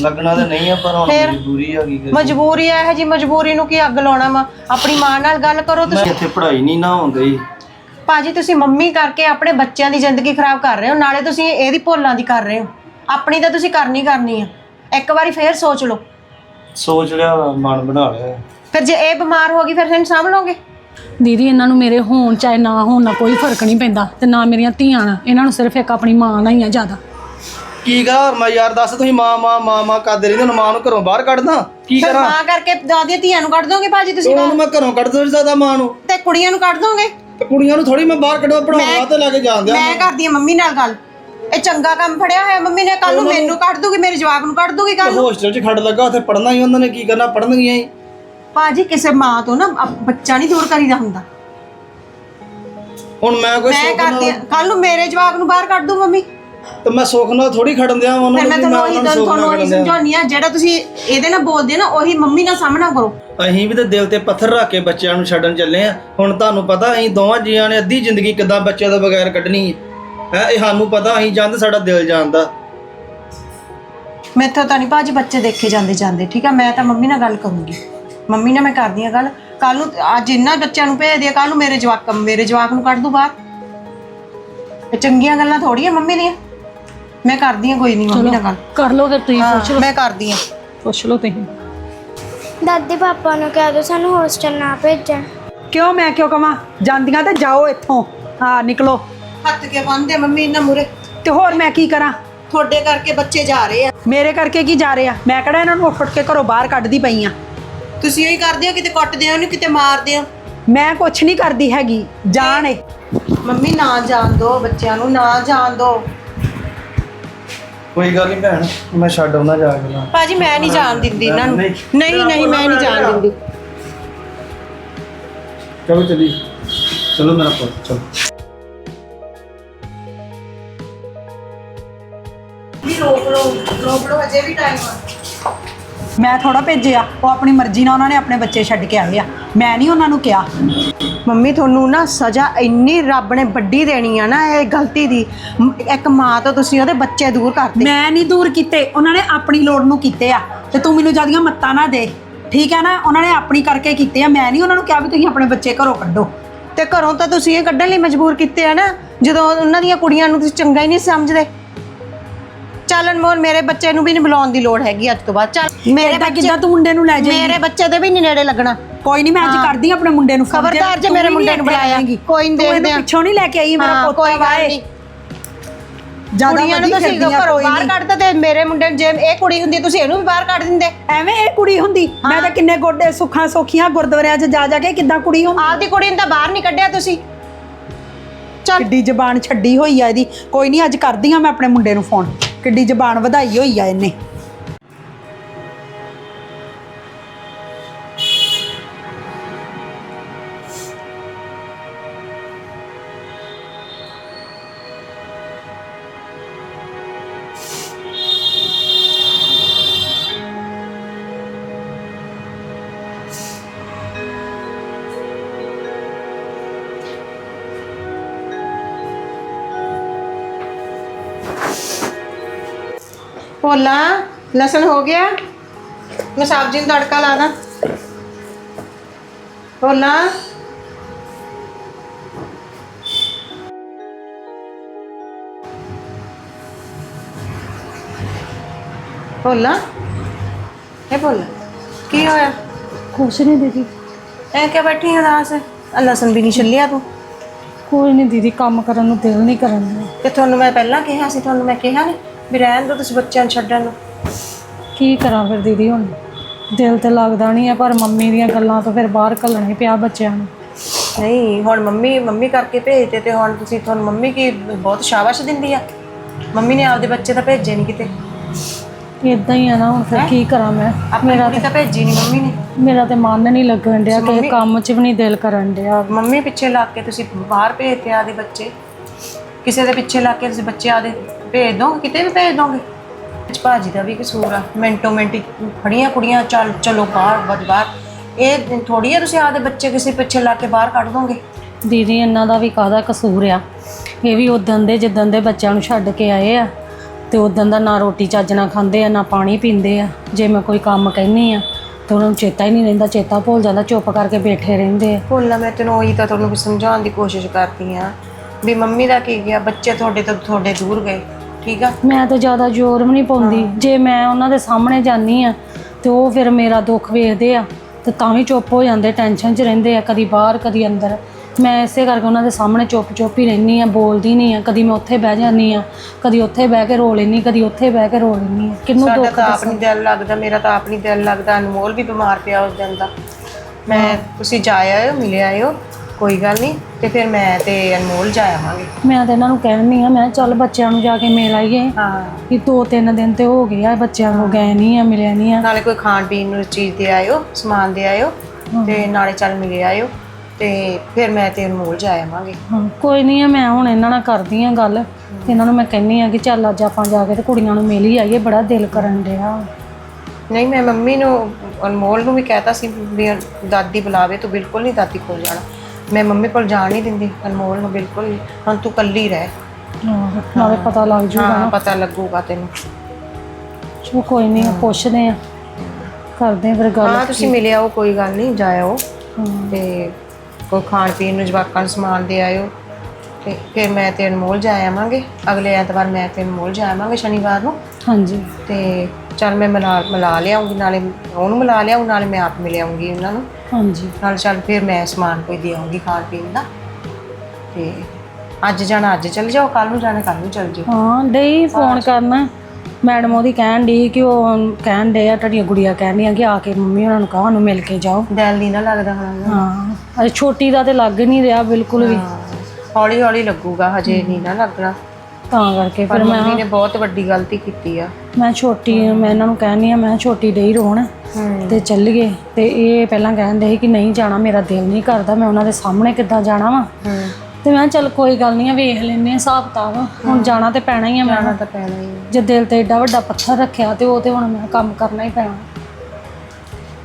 ਲੱਗਣਾ ਤਾਂ ਨਹੀਂ ਆ ਪਰ ਹੁਣ ਫਿਰ? ਮਜਬੂਰੀ ਆ ਕੀ ਕਰੀਏ? ਮਜਬੂਰੀ ਹੈ ਜੀ ਮਜਬੂਰੀ ਨੂੰ ਕੀ ਅੱਗ ਲਾਉਣਾ ਵਾ? ਆਪਣੀ ਮਾਂ ਨਾਲ ਗੱਲ ਕਰੋ ਤੁਸੀਂ। ਇੱਥੇ ਪੜ੍ਹਾਈ ਨਹੀਂ ਨਾ ਹੁੰਦੀ ਭਾਜੀ ਤੁਸੀਂ ਮੰਮੀ ਕਰਕੇ ਆਪਣੇ ਬੱਚਿਆਂ ਦੀ ਜ਼ਿੰਦਗੀ ਖਰਾਬ ਕਰ ਰਹੇ ਹੋ ਨਾਲੇ ਤੁਸੀਂ ਇਹਦੀ ਭੋਲਾਂ ਦੀ ਕਰ ਰਹੇ ਹੋ। ਆਪਣੀ ਤਾਂ ਤੁਸੀਂ ਕਰਨੀ ਕਰਨੀ ਆ। ਇੱਕ ਵਾਰੀ ਫੇਰ ਸੋਚ ਲਓ। ਸੋਚ ਲਿਆ ਵਾ, ਮਨ ਬਣਾ ਲਿਆ। ਫਿਰ ਜੇ ਇਹ ਬਿਮਾਰ ਹੋ ਗਈ ਫਿਰ ਇਹਨੂੰ ਸਾਂਭ ਲਓਗੇ? ਦੀਦੀ ਇਹਨਾਂ ਨੂੰ ਮੇਰੇ ਹੋਣ ਚਾਹੇ ਨਾ ਹੋਣ ਨਾਲ ਕੋਈ ਫ਼ਰਕ ਨਹੀਂ ਪੈਂਦਾ ਤੇ ਨਾ ਮੇਰੀਆਂ ਧੀਆਂ ਨਾਲ ਇਹਨਾਂ ਨੂੰ ਸਿਰਫ ਇੱਕ ਆਪਣੀ ਮਾਂ ਨਾਲ ਹੀ ਆ ਜ਼ਿਆਦਾ। ਕੀ ਕਰਾਂ? ਮੈਂ ਯਾਰ ਦੱਸ ਤੁਸੀਂ ਮਾਂ ਮਾਂ ਮਾਂ ਮਾਂ ਕਰਦੇ ਰਹਿੰਦੇ ਹੁਣ ਮਾਂ ਨੂੰ ਘਰੋਂ ਬਾਹਰ ਕੱਢਦਾ। ਕੀ ਫਿਰ ਕਰਾਂ? ਮਾਂ ਕਰਕੇ ਦਾਦੀਆਂ ਧੀਆਂ ਨੂੰ ਕੱਢ ਦੋਗੇ ਭਾਜੀ ਤੁਸੀਂ ਉਹਨੂੰ ਮੈਂ ਘਰੋਂ ਕੱਢ ਨਹੀਂ ਸਕਦਾ ਮਾਂ ਨੂੰ। ਤੇ ਕੁੜੀਆਂ ਨੂੰ ਕੱਢ ਦੋਗੇ? ਤੇ ਕੁੜੀਆਂ ਨੂੰ ਥੋੜੀ ਮੈਂ ਬਾਹਰ ਕੱਢਵਾ ਪੜਾਉਣਾ ਤੇ ਲੈ ਕੇ ਜਾਂਦੇ ਮੈਂ ਕਰਦੀ ਆ ਮੰਮੀ ਨਾਲ ਗੱਲ। ਇਹ ਚੰਗਾ ਕੰਮ ਫੜਿਆ ਹੋਇਆ ਮੰਮੀ ਨੇ ਕੱਲ ਨੂੰ ਮੈਨੂੰ ਕੱਢ ਦੂਗੀ ਮੇਰੇ ਜਵਾਕ ਨੂੰ ਕੱਢ ਦੂਗੀ ਕੱਲ ਹੋਸਟਲ 'ਚ ਖੜ ਲੱਗਾ ਉੱਥੇ ਪੜਨਾ ਹੀ ਉਹਨਾਂ ਨੇ ਕੀ ਕਰਨਾ ਪੜਨਗੀਆਂ ਹੀ। ਭਾਜੀ ਕਿਸੇ ਮਾਂ ਤੋਂ ਨਾ ਅਪ- ਬੱਚਾ ਨਹੀਂ ਦੂਰ ਕਰੀਦਾ ਹੁੰਦਾ। ਹੁਣ ਮੈਂ ਕੋਈ ਮੈਂ ਸੁੱਖ ਕਰਦੀ ਕੱਲ ਨੂੰ ਮੇਰੇ ਜਵਾਕ ਨੂੰ ਬਾਹਰ ਕੱਢ ਦੂ ਮੰਮੀ। ਤੇ ਮੈਂ ਸੁੱਖ ਨਾਲ ਥੋੜੀ ਖੜਨ ਦਿਆਂ ਉਹਨਾਂ ਫਿਰ ਨੂੰ ਮੈਂ ਵੀ ਤੁਹਾਨੂੰ ਉਹੀ ਉਹਨਾਂ ਨੂੰ ਸੁੱਖ ਤੁਹਾਨੂੰ ਨਾਲ ਉਹੀ ਖੜਨ ਦਿਆਂ। ਸਮਝਾਉਣੀ ਆ ਜਿਹੜਾ ਤੁਸੀਂ ਇਹਦੇ ਨਾਲ ਬੋਲਦੇ ਹੋ ਨਾ ਉਹੀ ਮੰਮੀ ਨਾਲ ਸਾਹਮਣਾ ਕਰੋ। ਅਸੀਂ ਵੀ ਤੇ ਦਿਲ ਤੇ ਪੱਥਰ ਰੱਖ ਕੇ ਬੱਚਿਆਂ ਨੂੰ ਛੱਡਣ ਚੱਲੇ ਆ ਹੁਣ ਤੁਹਾਨੂੰ ਪਤਾ ਅਸੀਂ ਦੋਵਾਂ ਜੀਆਂ ਨੇ ਅੱਧੀ ਜ਼ਿੰਦਗੀ ਕਿੱਦਾਂ ਬੱਚਿਆਂ ਤੋਂ ਬਗੈਰ ਕੱਢਣੀ ਹੈ ਹੈ ਇਹ ਸਾਨੂੰ ਪਤਾ ਅਸੀਂ ਜਾਂਦੇ ਸਾਡਾ ਦਿਲ ਜਾਣਦਾ। ਮੈਥੋਂ ਤਾਂ ਨਹੀਂ ਭਾਜੀ ਬੱਚੇ ਦੇਖੇ ਜਾਂਦੇ ਜਾਂਦੇ ਠੀਕ ਆ? ਮੈਂ ਤਾਂ ਮੰਮੀ ਨਾਲ ਗੱਲ ਕਰੂੰਗੀ। ਮੰਮੀ ਨਾਲ ਮੈਂ ਕਰਦੀ ਆ ਗੱਲ। ਕੱਲ ਨੂੰ ਅੱਜ ਇੰਨਾ ਬੱਚਿਆਂ ਨੂੰ ਭੇਜਦੇ ਆ ਕੱਲ ਨੂੰ ਮੇਰੇ ਜਵਾਕ ਮੇਰੇ ਜਵਾਕ ਨੂੰ ਕੱਢ ਦੂ ਬਾਹਰ। ਇਹ ਚੰਗੀਆਂ ਗੱਲਾਂ ਥੋੜੀਆਂ ਮੰਮੀ ਦੀਆਂ। ਮੈਂ ਕਰਦੀ ਆ ਕੋਈ ਨਹੀਂ ਮੰਮੀ ਨਾਲ ਗੱਲ। ਕਰ ਲਓ ਫਿਰ ਤੁਸੀਂ ਪੁੱਛ ਹਾਂ, ਮੈਂ ਕਰਦੀ ਆ ਪੁੱਛ ਲਓ ਤੁਸੀਂ। ਦਾਦੀ ਪਾਪਾ ਨੂੰ ਕਹਿ ਦੋ ਸਾਨੂੰ ਹੋਸਟਲ ਨਾ ਭੇਜਣ। ਕਿਉਂ ਮੈਂ ਕਿਉਂ ਕਵਾਂ? ਜਾਂਦੀਆਂ ਤੇ ਜਾਓ ਇੱਥੋਂ। ਹਾਂ ਨਿਕਲੋ। ਹੱਥ ਕੇ ਬੰਨਦੇ ਮੰਮੀ ਇਹਨਾਂ ਮੂਰੇ ਤੇ ਹੋਰ ਮੈਂ ਕੀ ਕਰਾਂ? ਤੁਹਾਡੇ ਕਰਕੇ ਬੱਚੇ ਜਾ ਰਹੇ ਆ। ਮੇਰੇ ਕਰਕੇ ਕੀ ਜਾ ਰਹੇ ਆ? ਮੈਂ ਕਿਹੜਾ ਇਹਨਾਂ ਨੂੰ ਉੱਠ ਕੇ ਘਰੋਂ ਬਾਹਰ ਕੱਢਦੀ ਪਈ ਆ। ਤੁਸੀਂ ਉਹੀ ਕਰਦੇ ਹੋ ਕਿਤੇ ਕੁੱਟਦੇ ਹੋ ਉਹਨੂੰ ਕਿਤੇ ਮਾਰਦੇ ਹੋ? ਮੈਂ ਕੁਛ ਨਹੀਂ ਕਰਦੀ ਹੈਗੀ ਜਾਣ ਏ। ਮੰਮੀ ਨਾ ਜਾਣ ਦਿਓ ਬੱਚਿਆਂ ਨੂੰ ਨਾ ਜਾਣ ਦਿਓ ਕੋਈ ਗੱਲ ਨਹੀਂ ਭੈਣ ਮੈਂ ਛੱਡ ਆਉਣਾ ਜਾ ਕੇ ਨਾ ਭਾਜੀ ਮੈਂ ਨਹੀਂ ਜਾਣ ਦਿੰਦੀ ਇਹਨਾਂ ਨੂੰ। ਨਹੀਂ। ਨਹੀਂ ਨਹੀਂ ਮੈਂ ਨਹੀਂ ਜਾਣ ਦਿੰਦੀ। ਚਲੋ ਚਲੀ। ਚਲੋ ਮੇਰਾ ਪੁੱਤ ਚਲੋ। ਵੀ ਰੋਕ ਲਓ ਰੋਕ ਲਓ ਅਜੇ ਵੀ ਟਾਈਮ ਆ। ਮੈਂ ਥੋੜਾ ਭੇਜਿਆ ਉਹ ਆਪਣੀ ਮਰਜ਼ੀ ਨਾਲ ਉਹਨਾਂ ਨੇ ਆਪਣੇ ਬੱਚੇ ਛੱਡ ਕੇ ਆਏ ਆ ਮੈਂ ਨਹੀਂ ਉਹਨਾਂ ਨੂੰ ਕਿਹਾ। ਮੰਮੀ ਤੁਹਾਨੂੰ ਨਾ ਸਜ਼ਾ ਇੰਨੀ ਰੱਬ ਨੇ ਵੱਡੀ ਦੇਣੀ ਆ ਨਾ ਇਹ ਗਲਤੀ ਦੀ। ਮ- ਇੱਕ ਮਾਂ ਤੋਂ ਤੁਸੀਂ ਉਹਦੇ ਬੱਚੇ ਦੂਰ ਕਰਤੇ। ਮੈਂ ਨਹੀਂ ਦੂਰ ਕੀਤੇ ਉਹਨਾਂ ਨੇ ਆਪਣੀ ਲੋੜ ਨੂੰ ਕੀਤੇ ਆ। ਤੇ ਤੂੰ ਮੈਨੂੰ ਜਿਆਦੀਆਂ ਮੱਤਾਂ ਨਾ ਦੇ। ਠੀਕ ਹੈ ਨਾ? ਉਹਨਾਂ ਨੇ ਆਪਣੀ ਕਰਕੇ ਕੀਤੇ ਆ। ਮੈਂ ਨਹੀਂ ਉਹਨਾਂ ਨੂੰ ਕਿਹਾ ਵੀ ਤੁਸੀਂ ਆਪਣੇ ਬੱਚੇ ਘਰੋਂ ਕੱਢੋ। ਤੇ ਘਰੋਂ ਤਾਂ ਤੁਸੀਂ ਇਹ ਕੱਢਣ ਲਈ ਮਜਬੂਰ ਕੀਤੇ ਆ ਨਾ ਜਦੋਂ ਉਹਨਾਂ ਦੀਆਂ ਕੁੜੀਆਂ ਨੂੰ ਤੁਸੀਂ ਚੰਗਾ ਹੀ ਨਹੀਂ ਸਮਝਦੇ। ਚੱਲ ਅਨਮੋਲ ਮੇਰੇ ਬੱਚੇ ਨੂੰ ਵੀ ਨਹੀਂ ਬੁਲਾਉਣ ਦੀ ਲੋੜ ਹੈਗੀ ਅੱਜ ਤੋਂ ਬਾਅਦ। ਚੱਲ ਮੇਰੇ ਏਦਾਂ ਬੱਚੇ ਕਿੱਦਾਂ ਤੂੰ ਮੁੰਡੇ ਨੂੰ ਲੈ ਜਾਏਂਗੀ? ਮੇਰੇ ਬੱਚੇ ਦੇ ਵੀ ਨਹੀਂ ਨੇੜੇ ਲੱਗਣਾ। ਕੋਈ ਨਹੀਂ ਮੈਂ ਅੱਜ ਕਰਦੀ ਆਪਣੇ ਮੁੰਡੇ ਨੂੰ ਖਬਰਦਾਰ ਜੇ ਮੇਰੇ ਮੁੰਡੇ ਨੂੰ ਬੁਲਾਇਆ। ਕੋਈ ਨਹੀਂ ਦੇਖਦੇ ਆ ਪਿੱਛੋਂ ਨਹੀਂ ਲੈ ਕੇ ਆਈ ਮੇਰਾ ਪੋਤਾ ਵਾਏ। ਜ਼ਿਆਦਾ ਕੁੜੀਆਂ ਨੂੰ ਤੁਸੀਂ ਘਰੋਂ ਬਾਹਰ ਕੱਢਦੇ ਤੇ ਮੇਰੇ ਮੁੰਡੇ ਨੂੰ ਜੇ ਇਹ ਕੁੜੀ ਹੁੰਦੀ ਤੁਸੀਂ ਇਹਨੂੰ ਵੀ ਬਾਹਰ ਕੱਢ ਦਿੰਦੇ। ਐਵੇਂ ਇਹ ਕੁੜੀ ਹੁੰਦੀ ਮੈਂ ਤਾਂ ਕਿੰਨੇ ਗੋਡੇ ਸੁੱਖਾਂ ਸੋਖੀਆਂ ਗੁਰਦੁਆਰਿਆਂ 'ਚ ਜਾ ਜਾ ਕੇ ਕਿੱਦਾਂ ਕੁੜੀ ਹੁੰਦੀ ਆਪਦੀ ਕੁੜੀ ਨੂੰ ਤਾਂ ਬਾਹਰ ਨਹੀਂ ਕੱਢਿਆ ਤੁਸੀਂ। ਚੱਲ। ਕਿੱਡੀ ਜ਼ਬਾਨ ਛੱਡੀ ਹੋਈ ਆ ਇਹਦੀ। ਕੋਈ ਨਹੀਂ ਅੱਜ ਕਰਦੀ ਆ ਮੈਂ ਆਪਣੇ ਮੁੰਡੇ ਨੂੰ ਫੋਨ ਕਿੱਡੀ ਜ਼ਬਾਨ ਵਧਾਈ ਹੋਈ ਆ ਇਹਨੇ। ਭੋਲਾ ਲਸਣ ਹੋ ਗਿਆ। ਮੈਂ ਸਬਜ਼ੀ ਨੂੰ ਤੜਕਾ ਲਾ ਦਾਂ। ਭੋਲਾ। ਭੋਲਾ। ਇਹ ਭੋਲਾ ਕੀ ਹੋਇਆ? ਕੁਛ ਨਹੀਂ ਦੀਦੀ। ਐ ਕਿ ਬੈਠੀ ਆ ਲਸਣ ਵੀ ਨਹੀਂ ਛਿੱਲਿਆ ਤੂੰ? ਕੋਈ ਨਹੀਂ ਦੀਦੀ ਕੰਮ ਕਰਨ ਨੂੰ ਦਿਲ ਨਹੀਂ ਕਰਨ ਦਾ ਤੇ ਤੁਹਾਨੂੰ ਮੈਂ ਪਹਿਲਾਂ ਕਿਹਾ ਸੀ ਤੁਹਾਨੂੰ ਮੈਂ ਕਿਹਾ ਨਹੀਂ ਵੀ ਰਹਿਣ ਦਿਓ ਤੁਸੀਂ ਬੱਚਿਆਂ ਨੂੰ ਛੱਡਣ ਨੂੰ। ਕੀ ਕਰਾਂ ਫਿਰ ਦੀਦੀ ਹੁਣ? ਦਿਲ ਤੇ ਲੱਗਦਾ ਨਹੀਂ ਹੈ ਪਰ ਮੰਮੀ ਦੀਆਂ ਗੱਲਾਂ ਤੋਂ ਫਿਰ ਬਾਹਰ ਘੱਲਣਾ ਹੀ ਪਿਆ ਬੱਚਿਆਂ ਨੂੰ। ਨਹੀਂ ਹੁਣ ਮੰਮੀ ਮੰਮੀ ਕਰਕੇ ਭੇਜਦੇ ਤੇ ਹੁਣ ਤੁਸੀਂ ਤੁਹਾਨੂੰ ਮੰਮੀ ਕੀ ਬਹੁਤ ਸ਼ਾਬਾਸ਼ ਦਿੰਦੀ ਆ। ਮੰਮੀ ਨੇ ਆਪਦੇ ਬੱਚੇ ਤਾਂ ਭੇਜੇ ਨਹੀਂ ਕਿਤੇ। ਇਦਾਂ ਹੀ ਆ ਨਾ ਹੁਣ ਫਿਰ ਕੀ ਕਰਾਂ ਮੈਂ? ਆਪਣੀ ਕੁੜੀ ਤਾਂ ਭੇਜੀ ਨਹੀਂ ਮੰਮੀ ਨੇ। ਮੇਰਾ ਤੇ ਮਨ ਨਹੀਂ ਲੱਗਣ ਡਿਆ ਕਿ ਕੰਮ 'ਚ ਵੀ ਨਹੀਂ ਦਿਲ ਕਰਨ ਡਿਆ। ਮੰਮੀ ਪਿੱਛੇ ਲੱਗ ਕੇ ਤੁਸੀਂ ਬਾਹਰ ਭੇਜਦੇ ਆਦੇ ਬੱਚੇ। ਕਿਸੇ ਦੇ ਪਿੱਛੇ ਲੱਗ ਕੇ ਤੁਸੀਂ ਬੱਚੇ ਆਦੇ ਭੇਜ ਦੋਗੇ ਕਿਤੇ ਵੀ ਭੇਜ ਦੋਗੇ? ਵਿੱਚ ਭਾਜੀ ਦਾ ਵੀ ਕਸੂਰ ਆ ਮਿੰਟੋ ਮਿੰਟੀ ਫੜੀਆਂ ਕੁੜੀਆਂ ਚੱਲ ਚਲੋ ਬਾਹਰ ਵੱਧ ਬਾਹਰ। ਇਹ ਥੋੜੀ ਆ ਤੁਸੀਂ ਆਦੇ ਬੱਚੇ ਕਿਸੇ ਪਿੱਛੇ ਲੱਗ ਕੇ ਬਾਹਰ ਕੱਢ ਦੋਗੇ? ਦੀਦੀ ਇਹਨਾਂ ਦਾ ਵੀ ਕਾਹਦਾ ਕਸੂਰ ਆ? ਇਹ ਵੀ ਉਦੋਂ ਦੇ ਜਿੱਦਣ ਦੇ ਬੱਚਿਆਂ ਨੂੰ ਛੱਡ ਕੇ ਆਏ ਆ ਤੇ ਉਦੋਂ ਦਾ ਨਾ ਰੋਟੀ ਚੱਜ ਨਾਲ ਖਾਂਦੇ ਆ ਨਾ ਪਾਣੀ ਪੀਂਦੇ ਆ। ਜੇ ਮੈਂ ਕੋਈ ਕੰਮ ਕਹਿੰਨੀ ਆ ਤੇ ਉਹਨਾਂ ਨੂੰ ਚੇਤਾ ਹੀ ਨਹੀਂ ਰਹਿੰਦਾ ਚੇਤਾ ਭੁੱਲ ਜਾਂਦਾ ਚੁੱਪ ਕਰਕੇ ਬੈਠੇ ਰਹਿੰਦੇ ਆ। ਭੁੱਲਣਾ ਮੈਂ ਤੈਨੂੰ ਉਹੀ ਤਾਂ ਤੁਹਾਨੂੰ ਵੀ ਸਮਝਾਉਣ ਦੀ ਕੋਸ਼ਿਸ਼ ਕਰਦੀ ਆ ਵੀ ਮੰਮੀ ਦਾ ਕੀ ਗਿਆ ਬੱਚੇ ਤੁਹਾਡੇ ਤੋਂ ਤੁਹਾਡੇ ਦੂਰ ਗਏ। ਠੀਕ ਆ? ਮੈਂ ਤਾਂ ਜ਼ਿਆਦਾ ਜ਼ੋਰ ਵੀ ਨਹੀਂ ਪਾਉਂਦੀ। ਜੇ ਮੈਂ ਉਹਨਾਂ ਦੇ ਸਾਹਮਣੇ ਜਾਂਦੀ ਆ ਤੇ ਉਹ ਫਿਰ ਮੇਰਾ ਦੁੱਖ ਵੇਖਦੇ ਆ ਤੇ ਤਾਂ ਵੀ ਚੁੱਪ ਹੋ ਜਾਂਦੇ ਟੈਨਸ਼ਨ 'ਚ ਰਹਿੰਦੇ ਆ ਕਦੀ ਬਾਹਰ ਕਦੀ ਅੰਦਰ। ਮੈਂ ਇਸੇ ਕਰਕੇ ਉਹਨਾਂ ਦੇ ਸਾਹਮਣੇ ਚੁੱਪ ਚੁੱਪ ਹੀ ਰਹਿੰਦੀ ਆ ਬੋਲਦੀ ਨਹੀਂ ਆ ਕਦੀ ਮੈਂ ਉੱਥੇ ਬਹਿ ਜਾਂਦੀ ਆ ਕਦੀ ਉੱਥੇ ਬਹਿ ਕੇ ਰੋ ਲੈਂਦੀ ਕਦੀ ਉੱਥੇ ਬਹਿ ਕੇ ਰੋ ਲੈਂਦੀ ਆ। ਕਿੰਨੂੰ ਸਾਡਾ ਦੁੱਖ ਤਾਂ ਆਪ ਨਹੀਂ ਦਿਲ ਲੱਗਦਾ ਮੇਰਾ ਤਾਂ ਆਪ ਨਹੀਂ ਦਿਲ ਲੱਗਦਾ ਅਨਮੋਲ ਵੀ ਬਿਮਾਰ ਪਿਆ ਉਸ ਦਿਨ ਦਾ। ਮੈਂ ਤੁਸੀਂ ਜਾ ਆਇਓ ਮਿਲ ਆਇਓ। ਕੋਈ ਗੱਲ ਨਹੀਂ ਤੇ ਫਿਰ ਮੈਂ ਤੇ ਅਨਮੋਲ ਜਾ ਆਵਾਂਗੇ। ਮੈਂ ਤਾਂ ਇਹਨਾਂ ਨੂੰ ਕਹਿਣੀ ਆ ਮੈਂ ਚੱਲ ਬੱਚਿਆਂ ਨੂੰ ਜਾ ਕੇ ਮਿਲ ਆਈਏ। ਹਾਂ। ਕਿ ਦੋ ਤਿੰਨ ਦਿਨ ਤੇ ਹੋ ਗਏ ਆ ਬੱਚਿਆਂ ਨੂੰ ਗਏ ਨਹੀਂ ਆ ਮਿਲਿਆ ਨਹੀਂ ਆ। ਨਾਲੇ ਕੋਈ ਖਾਣ ਪੀਣ ਨੂੰ ਚੀਜ਼ ਦੇ ਆਇਓ ਸਮਾਨ ਦੇ ਆਇਓ ਤੇ ਨਾਲੇ ਚੱਲ ਮਿਲ ਆਇਓ ਤੇ ਫਿਰ ਮੈਂ ਤੇ ਅਨਮੋਲ ਜਾ ਆਵਾਂਗੇ। ਹਾਂ ਕੋਈ ਨਹੀਂ ਆ ਮੈਂ ਹੁਣ ਇਹਨਾਂ ਨਾਲ ਕਰਦੀ ਆ ਗੱਲ ਤੇ ਇਹਨਾਂ ਨੂੰ ਮੈਂ ਕਹਿੰਨੀ ਆ ਕਿ ਚੱਲ ਅੱਜ ਆਪਾਂ ਜਾ ਕੇ ਤੇ ਕੁੜੀਆਂ ਨੂੰ ਮਿਲ ਹੀ ਆਈਏ ਬੜਾ ਦਿਲ ਕਰਨ ਡਿਆ। ਨਹੀਂ ਮੈਂ ਮੰਮੀ ਨੂੰ ਅਨਮੋਲ ਨੂੰ ਵੀ ਕਹਿਤਾ ਸੀ ਵੀ ਦਾਦੀ ਬੁਲਾਵੇ ਤੂੰ ਬਿਲਕੁਲ ਨਹੀਂ ਦਾਦੀ ਕੋਲ ਜਾਣਾ। ਮੈਂ ਮੰਮੀ ਕੋਲ ਜਾਣ ਨਹੀਂ ਦਿੰਦੀ ਅਨਮੋਲ ਨੂੰ ਬਿਲਕੁਲ ਹੁਣ ਤੂੰ ਕੱਲੀ ਰਹਿ। ਹਾਂ, ਨਾਲੇ ਪਤਾ ਲੱਗ ਜੂਗਾ ਹਾਂ ਪਤਾ ਲੱਗੂਗਾ ਤੈਨੂੰ। ਚਲੋ ਕੋਈ ਨਹੀਂ ਪੁੱਛਦੇ ਆ ਕਰਦੇ ਆ ਫਿਰ ਗੱਲ ਹਾਂ ਤੁਸੀਂ ਮਿਲ ਆਓ ਕੋਈ ਗੱਲ ਨਹੀਂ ਜਾ ਆਓ ਹਾਂ। ਤੇ ਕੋਈ ਖਾਣ ਪੀਣ ਨੂੰ ਜਵਾਕਾਂ ਨੂੰ ਸਮਾਨ ਦੇ ਆਇਓ। ਤੇ ਫਿਰ ਮੈਂ ਤੇ ਅਨਮੋਲ ਜਾ ਆਵਾਂਗੇ। ਅਗਲੇ ਐਤਵਾਰ ਮੈਂ ਤੇ ਅਨਮੋਲ ਜਾ ਆਵਾਂਗੇ ਸ਼ਨੀਵਾਰ ਨੂੰ। ਹਾਂਜੀ। ਤੇ ਚੱਲ ਮੈਂ ਮਿਲਾ ਮਿਲਾ ਲਿਆਉਂਗੀ ਨਾਲੇ ਉਹਨੂੰ ਮਿਲਾ ਲਿਆਉਂ ਨਾਲੇ ਮੈਂ ਆਪ ਮਿਲ ਆਉਂਗੀ ਉਹਨਾਂ ਨੂੰ। ਹਾਂਜੀ। ਨਾਲ ਚੱਲ ਫਿਰ ਮੈਂ ਸਮਾਨ ਕੋਈ ਦੇ ਆਉਂਗੀ ਖਾਣ ਪੀਣ ਦਾ ਤੇ ਅੱਜ ਜਾਣਾ ਅੱਜ ਚੱਲ ਜਾਓ ਕੱਲ ਨੂੰ ਜਾਣਾ ਕੱਲ ਨੂੰ ਚੱਲ ਜਾਓ। ਹਾਂ ਡਈ ਫੋਨ ਕਰਨਾ। ਮੈਡਮ ਉਹਦੀ ਕਹਿਣ ਦੀ ਕਿ ਉਹ ਕਹਿਣ ਦੇ ਆ ਤੁਹਾਡੀਆਂ ਗੁੜੀਆਂ ਕਹਿੰਦੀਆਂ ਕਿ ਆ ਕੇ ਮੰਮੀ ਉਹਨਾਂ ਨੂੰ ਕਹਾਂ ਨੂੰ ਮਿਲ ਕੇ ਜਾਓ। ਦਿਲ ਨਹੀਂ ਨਾ ਲੱਗਦਾ ਹੁਣ। ਹਾਂ ਅਜੇ ਛੋਟੀ ਦਾ ਤੇ ਲੱਗ ਨਹੀਂ ਰਿਹਾ ਬਿਲਕੁਲ ਵੀ। ਹੌਲੀ ਹੌਲੀ ਲੱਗੂਗਾ ਹਜੇ ਨਹੀਂ ਨਾ ਲੱਗਣਾ। ਤਾਂ ਕਰਕੇ ਫਿਰ ਮੈਂ ਮੰਮੀ ਨੇ ਬਹੁਤ ਵੱਡੀ ਗਲਤੀ ਕੀਤੀ ਆ। ਮੈਂ ਛੋਟੀ ਮੈਂ ਇਹਨਾਂ ਨੂੰ ਕਹਿੰਨੀ ਆ ਮੈਂ ਛੋਟੀ ਡਈ ਰੋਣ ਤੇ ਚੱਲ ਗਏ ਤੇ ਇਹ ਪਹਿਲਾਂ ਕਹਿੰਦੇ ਸੀ ਕਿ ਨਹੀਂ ਜਾਣਾ ਮੇਰਾ ਦਿਲ ਨਹੀਂ ਕਰਦਾ ਮੈਂ ਉਹਨਾਂ ਦੇ ਸਾਹਮਣੇ ਕਿੱਦਾਂ ਜਾਣਾ ਵਾ। ਤੇ ਮੈਂ ਚੱਲ ਕੋਈ ਗੱਲ ਨਹੀਂ ਆ ਵੇਖ ਲੈਨੇ ਆ ਹਿਸਾਬ ਕਿਤਾਬ। ਹੁਣ ਜਾਣਾ ਤੇ ਪੈਣਾ ਹੀ ਆ ਮੈਂ। ਜਾਣਾ ਤਾਂ ਪੈਣਾ ਹੀ ਆ। ਜੇ ਦਿਲ ਤੇ ਏਡਾ ਵੱਡਾ ਪੱਥਰ ਰੱਖਿਆ ਤੇ ਉਹ ਤੇ ਹੁਣ ਮੈਂ ਕੰਮ ਕਰਨਾ ਹੀ ਪੈਣਾ।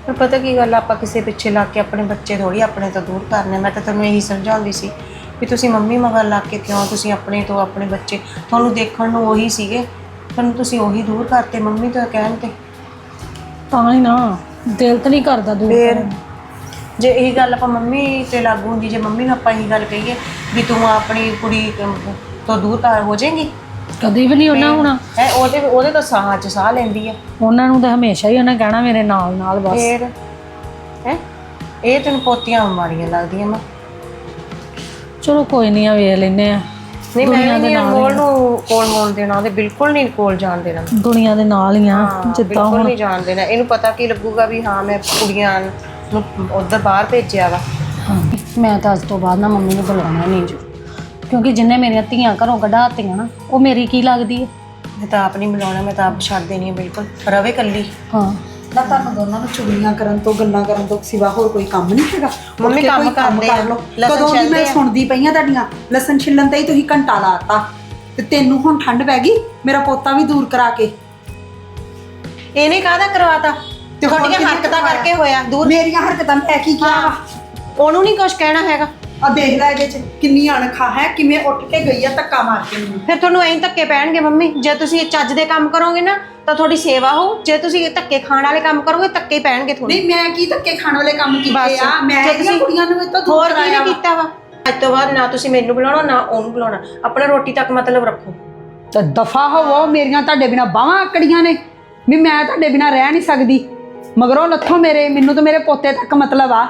ਪਰ ਪਤਾ ਕੀ ਗੱਲ ਆਪਾਂ ਕਿਸੇ ਪਿੱਛੇ ਲੱਗ ਕੇ ਆਪਣੇ ਬੱਚੇ ਥੋੜੀ ਆਪਣੇ ਤੋਂ ਦੂਰ ਕਰਨੇ ਮੈਂ ਤਾਂ ਤੁਹਾਨੂੰ ਇਹੀ ਸਮਝਾਉਂਦੀ ਸੀ ਵੀ ਤੁਸੀਂ ਮੰਮੀ ਮਗਰ ਲੱਗ ਕੇ ਕਿਉਂ ਤੁਸੀਂ ਆਪਣੇ ਤੋਂ ਆਪਣੇ ਬੱਚੇ ਤੁਹਾਨੂੰ ਦੇਖਣ ਨੂੰ ਉਹੀ ਸੀਗੇ ਤੁਹਾਨੂੰ ਤੁਸੀਂ ਉਹੀ ਦੂਰ ਕਰਤੇ ਮੰਮੀ ਤੋਂ ਕਹਿਣ ਤੇ। ਤਾਂ ਹੀ ਨਾ ਦਿਲ ਤੇ ਨਹੀਂ ਕਰਦਾ ਦੂਰ ਫੇਰ ਕਰਨ। ਨੂੰ। ਜੇ ਇਹ ਗੱਲ ਆਪਾਂ ਮੰਮੀ ਤੇ ਲਾਗੂ ਹੁੰਦੀ ਜੇ ਮੰਮੀ ਨੂੰ ਆਪਾਂ ਇਹੀ ਗੱਲ ਕਹੀਏ ਵੀ ਤੂੰ ਆਪਣੀ ਕੁੜੀ ਅਮ, ਤੋਂ ਦੂਰ ਕਰ ਹੋ ਜਾਏਗੀ। ਕਦੀ ਵੀ ਨਹੀਂ ਉਹਨਾਂ ਹੋਣਾ। ਹੈ ਉਹਦੇ ਉਹਦੇ ਤਾਂ ਸਾਹਾਂ 'ਚ ਸਾਹ ਲੈਂਦੀ ਆ। ਉਹਨਾਂ ਨੂੰ ਤਾਂ ਹਮੇਸ਼ਾ ਹੀ ਉਹਨੇ ਕਹਿਣਾ ਮੇਰੇ ਨਾਲ ਨਾਲ ਬਸ। ਫੇਰ ਹੈ ਇਹ ਤੈਨੂੰ ਪੋਤੀਆਂ ਮਾਰੀਆਂ ਲੱਗਦੀਆਂ ਮਾਂ ਚਲੋ ਕੋਈ ਨਹੀਂ ਆ ਵੇਖ ਲੈਨੇ ਆ। ਨਹੀਂ ਮੈਂ ਦੁਨੀਆ ਵੀ ਦੇ ਨਹੀਂ ਨਾਲ ਅਨਮੋਲ ਨੂੰ ਕੋਲ ਮੋਲ ਦੇਣਾ ਉਹਦੇ ਬਿਲਕੁਲ ਨਹੀਂ ਕੋਲ ਜਾਣ ਦੇਣਾ। ਦੁਨੀਆ ਦੇ ਨਾਲ ਹੀ ਆ ਹਾਂ, ਜਿੱਦਾਂ ਬਿਲਕੁਲ ਹੁਣ ਨਹੀਂ ਜਾਣ ਦੇਣਾ। ਇਹਨੂੰ ਪਤਾ ਕੀ ਲੱਗੂਗਾ ਵੀ ਹਾਂ ਮੈਂ ਕੁੜੀਆਂ ਨੂੰ ਉਧਰ ਬਾਹਰ ਭੇਜਿਆ ਵਾ। ਹਾਂ, ਮੈਂ ਤਾਂ ਅੱਜ ਤੋਂ ਬਾਅਦ ਨਾ ਮੰਮੀ ਨੂੰ ਬੁਲਾਉਣਾ ਨਹੀਂ ਜੀ। ਕਿਉਂਕਿ ਜਿੰਨੇ ਮੇਰੀਆਂ ਧੀਆਂ ਘਰੋਂ ਕਢਾਤੀਆਂ ਨਾ ਉਹ ਮੇਰੀ ਕੀ ਲੱਗਦੀ ਹੈ? ਮੈਂ ਤਾਂ ਆਪ ਨਹੀਂ ਬੁਲਾਉਣਾ ਮੈਂ ਤਾਂ ਆਪ ਛੱਡ ਦੇਣੀ ਹੈ ਬਿਲਕੁਲ। ਰਵੇ ਕੱਲੀ ਹਾਂ। ਨਾ ਤੁਹਾਨੂੰ ਦੋਨਾਂ ਨੂੰ ਚੁਗਲੀਆਂ ਕਰਨ ਤੋਂ ਗੱਲਾਂ ਕਰਨ ਤੋਂ ਸਿਵਾ ਹੋਰ ਕੋਈ ਕੰਮ ਨਹੀਂ ਹੈਗਾ। ਉੱਠ ਮੰਮੀ ਕੇ ਕੰਮ ਕੋਈ ਕਰਦੇ ਆ, ਕਰ ਲਓ। ਲਸਣ ਕਦੋਂ ਦੀ ਛਿੱਲਦੇ ਮੈਂ ਆ। ਸੁਣਦੀ ਪਈਆਂ ਤੁਹਾਡੀਆਂ ਲਸਣ ਛਿੱਲਣ ਤੇ ਹੀ ਤੁਸੀਂ ਘੰਟਾ ਲਾਤਾ ਤੇ ਤੈਨੂੰ ਹੁਣ ਠੰਡ ਪੈ ਗਈ ਮੇਰਾ ਪੋਤਾ ਵੀ ਦੂਰ ਕਰਾ ਕੇ। ਇਹਨੇ ਕਾਹਦਾ ਕਰਵਾਤਾ? ਤੇ ਹੋਰ ਤੁਹਾਡੀਆਂ ਕਿਹਨੇ ਹਰਕਤਾਂ ਕਰਵਾਇਆ? ਕਰਕੇ ਹੋਇਆ ਦੂਰ ਮੇਰੀਆਂ ਹਰਕਤਾਂ ਮੈਂ ਕੀ ਕਿਹਾ ਵਾ? ਉਹਨੂੰ ਨਹੀਂ ਕੁਝ ਕਹਿਣਾ ਹੈਗਾ। ਆ ਦੇਖ ਲੈ ਇਹਦੇ ਚ ਕਿੰਨੀ ਅਣਖਾ ਹੈ ਕਿਵੇਂ ਉੱਠ ਕੇ ਗਈ ਆ ਧੱਕਾ ਮਾਰ ਕੇ ਮੈਨੂੰ। ਫਿਰ ਤੁਹਾਨੂੰ ਐਂ ਧੱਕੇ ਪੈਣਗੇ ਮੰਮੀ ਜੇ ਤੁਸੀਂ ਇਹ ਚੱਜ ਦੇ ਕੰਮ ਕਰੋਗੇ ਨਾ ਤਾਂ ਤੁਹਾਡੀ ਸੇਵਾ ਹੋ ਜੇ ਤੁਸੀਂ ਇਹ ਧੱਕੇ ਖਾਣ ਵਾਲੇ ਕੰਮ ਕਰੋਗੇ ਧੱਕੇ ਹੀ ਪੈਣਗੇ ਤੁਹਾਨੂੰ। ਨਹੀਂ ਮੈਂ ਕੀ ਧੱਕੇ ਖਾਣ ਵਾਲੇ ਕੰਮ ਕੀਤੇ ਬਸ, ਆ? ਮੈਂ ਜੇ ਇਹਦੀਆਂ ਤੁਸੀਂ ਕੁੜੀਆਂ ਨੂੰ ਇਹ ਤੋਂ ਦੂਰ ਹੋਰ ਕਰਾਇਆ ਵਾ। ਕੀਤਾ ਵਾ? ਅੱਜ ਤੋਂ ਬਾਅਦ ਨਾ ਤੁਸੀਂ ਮੈਨੂੰ ਬੁਲਾਉਣਾ ਨਾ ਉਹਨੂੰ ਬੁਲਾਉਣਾ। ਆਪਣਾ ਰੋਟੀ ਤੱਕ ਮਤਲਬ ਰੱਖੋ। ਤੇ ਦਫਾ ਹੋਵੋ ਮੇਰੀਆਂ ਤੁਹਾਡੇ ਬਿਨਾ ਬਾਹਾਂ ਆਕੜੀਆਂ ਨੇ। ਵੀ ਮੈਂ ਤੁਹਾਡੇ ਬਿਨਾ ਰਹਿ ਨਹੀਂ ਸਕਦੀ। ਮਗਰੋਂ ਲੱਥੋਂ ਮੇਰੇ ਮੈਨੂੰ ਤਾਂ ਮੇਰੇ ਪੋਤੇ ਤੱਕ ਮਤਲਬ ਆ।